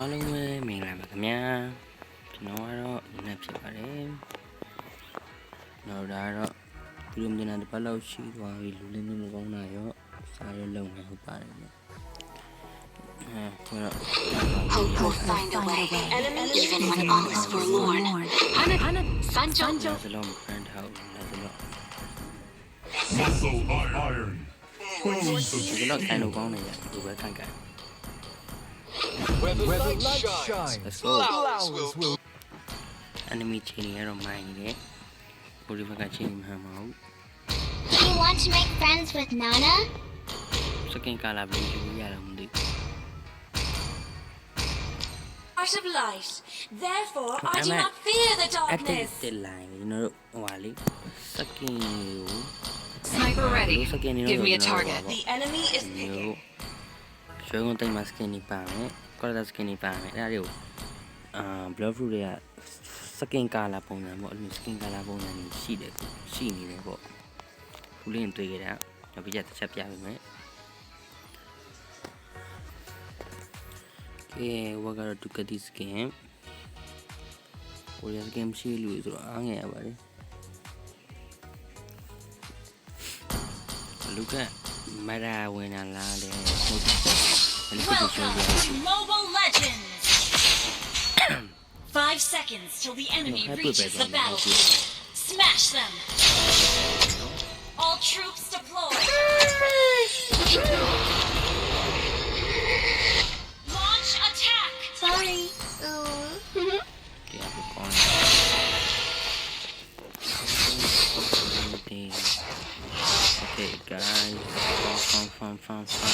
အားလုံးပဲမင်္ဂလာပါခင်ဗျာကျွန်တော်ကတော့နက်ဖြစ်ပါတယ်တော့ဒါတော့ဒီလိုမျိုးနဲ့တစ်ပတ်လောက်ရှိသွားပြီလူလင်းမျိုးမကောင်းတာရောစားရလုံနေဟုတ်ပါတယ်ဗျအဲကျွန်တော် Hopeful find a way enemy even when all is forlorn Hana Hana Sancho ကျွန်တော် friend house နဲ့ကျွန်တော် Muscle iron ကျွန်တော်ခံလို့ကောင်းနေရဒီပဲခံကြတယ် Where the, Where the light, shines, shines flowers, oh. will... Enemy chaining, I don't mind it. What if I can chain him out? Do you want to make friends with Nana? Second call I've been to the Alamundi. Part of light. Therefore, I do not fear the darkness. At the line, you know, Wally. Sucking you. Sniper ready. Give me a target. The enemy is picking. ရွှေကုန်းတိတ်မှာစကင်နေပါမယ်ကော်လာစကင်နေပါမယ်အဲ့ဒါတွေကိုအာဘလော့ဖရူတွေကစကင်ကာလာပုံစံပေါ့အဲ့လိုစကင်ကာလာပုံစံကြီးရှိတယ်ရှိနေတယ်ပေါ့ခုလေးတွေ့ကြတာနောက်ပြီးကြတစ်ချက်ပြပေးမယ်ကဲဝါကတော့ဒုကတိစကင်ကိုရီးယားစကင်မရှိလို့ဆိုတော့အားငယ်ရပါတယ်လူကမရာဝင်လာလားလေ Welcome to Mobile Legends. Five seconds till the enemy reaches the battlefield. Smash them. All troops deployed. Launch attack. Sorry. Okay, guys, fun, fun, fun, fun.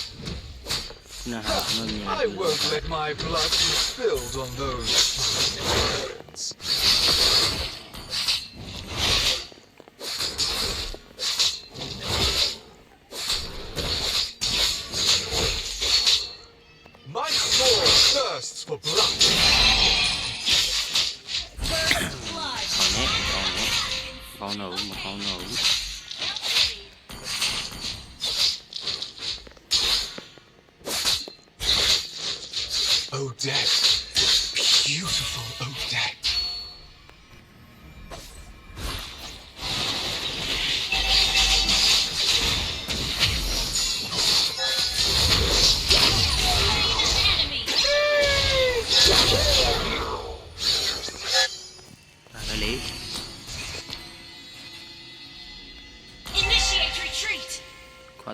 No, I won't let my blood be spilled on those. My soul thirsts for blood.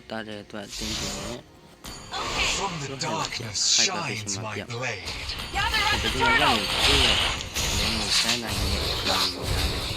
တာတဲ့အတွက်အတင်းပြင်းနဲ့ From the darkness shines my blade. ဒီလိုလည်းဒီလိုလည်းဆန်းနိုင်တဲ့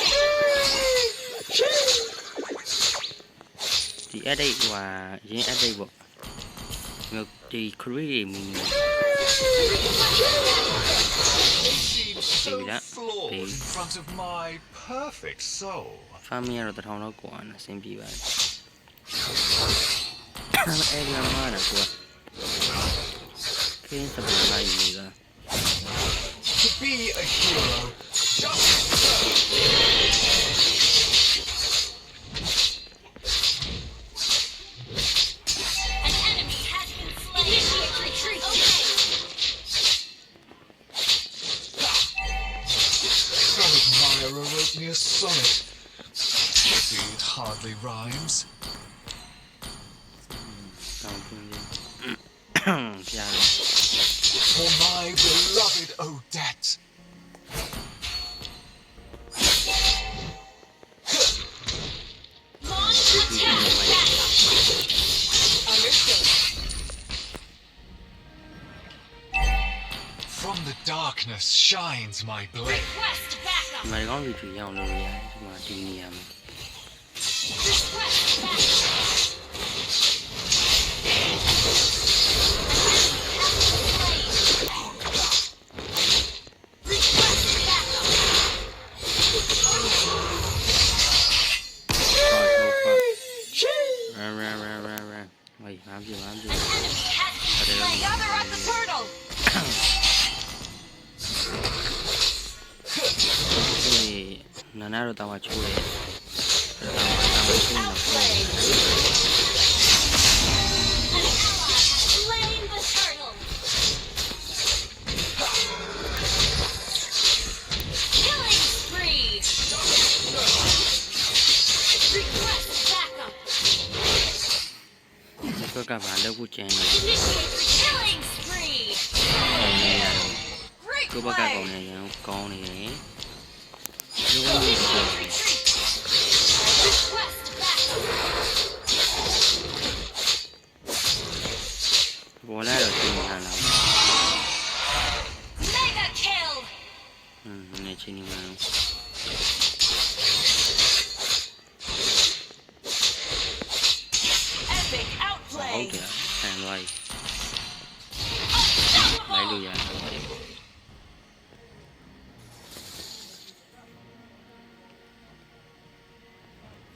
ဒီ edit ဟိုဟာရင်း edit ပေါ့။မျိုးဒီ create မီ seems so Maybe that. flawed Maybe. in front of my perfect soul. farm ရတော့တစ်ထောင်တော့ကွာနေအဆင်ပြေပါတယ်။အဲ့ဒီမှာတော့ကွာ။ကင်းစပယ်လိုက်နေတာ To be a hero, just writing a sonnet. It hardly rhymes. For my beloved Odette. From the darkness shines my blade. Request ဒီ backup. မှာဒီကောင်းစီထူရအောင်လုပ်လို့ရတယ်ဒီမှာဒီနေရာမှာ Request backup. Request backup. ရန်ရန်ရန်ရန်ရ နာနာတော့တာဝါချိုးတယ်တာဝါတာဝါချိုးနေတာပေါ့ก็กลับมาแล้วกูแจ้งเลยกูประกาศของเนี่ยยังกองนี่ Voilà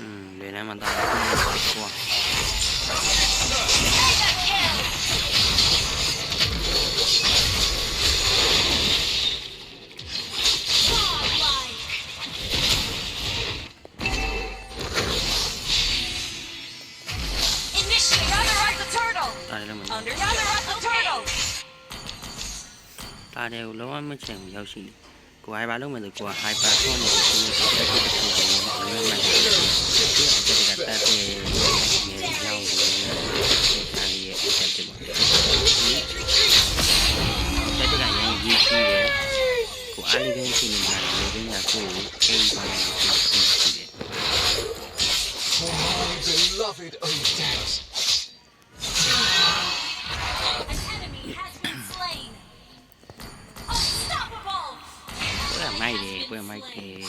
嗯原来嘛大家都没大爷有么多 Underneath the turtle. 不要行 của hai ba lúc mình được của hai ba thôi mình cũng có cái cái cái của mình mình trước thì đặt ra thì nghề nhau thì ta đi xem thì mọi cái tất cả những gì gì của anh cái thì mình làm với cái nhà cũ em và mình Beloved Odette. where my cage.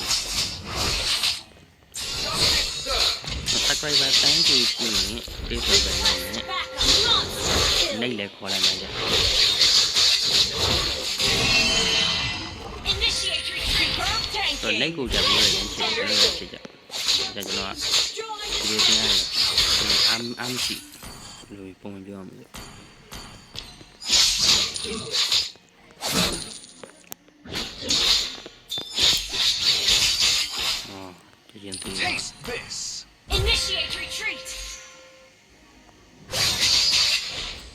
The fact that I thank you is me. This is the นี่เลยขอแล้วนะจ๊ะตอนนั้กกูจะไม่เลยนะจ๊ะเอใจ๊ะจ๊ะจะจะเนาะดูที่ไหอัมอัมสิลุยปุ่มไปยอมเลย ဒီရင်တင် Taste this. Initiate retreat.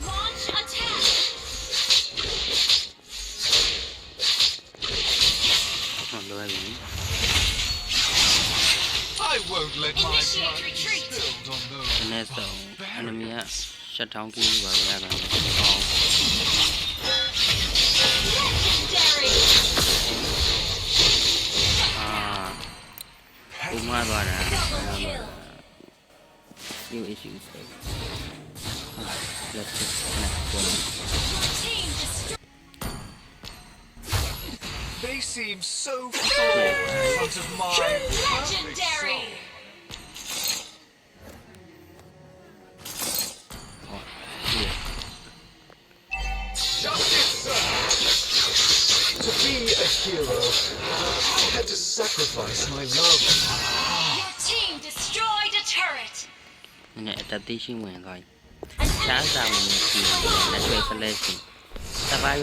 Launch attack. ဟောလိုရပြီ I won't let my Initiate blood be retreat. spilled on ဒီ those နေ့တော့ enemy က barbarians. shut down ကြီးပါရတာကော Issues. Let's just They seem so flawed in front of my legendary. hero. I had to sacrifice my love. Your team destroyed a turret. And that's tí xin nguyện rồi. Sáng the mình chỉ là chơi phần lên thì ta phải.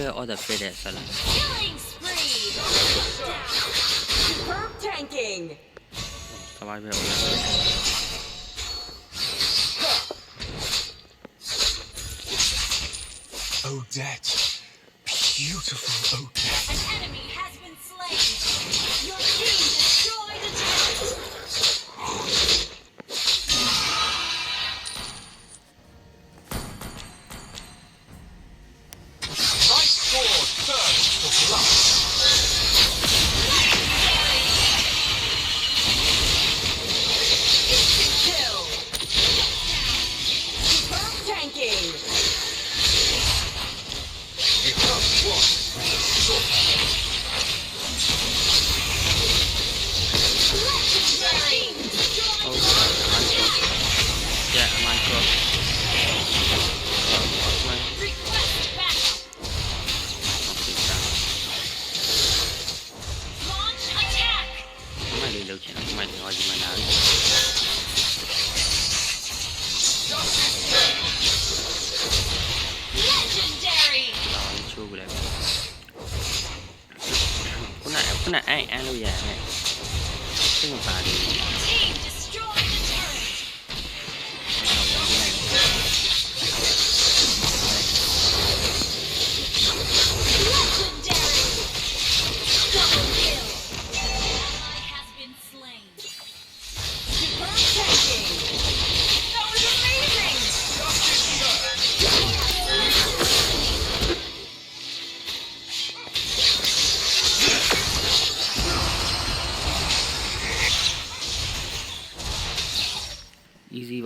Superb tanking. Odette. Beautiful Odette. An enemy has been slain. Your team destroyed a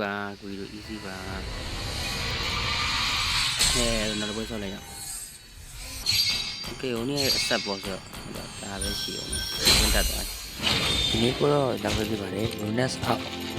ပါကိုကြီးတို့ easy ပါအဲနောက်တစ်ပွဲဆော့လိုက်ရအောင် okay ဟိုနေ့အဆက်ပေါ်ဆိုတော့ဒါပဲရှိအောင်ဝင်တတ်သွားဒီနေ့ကတော့လောက်ပဲပြပါတယ် bonus out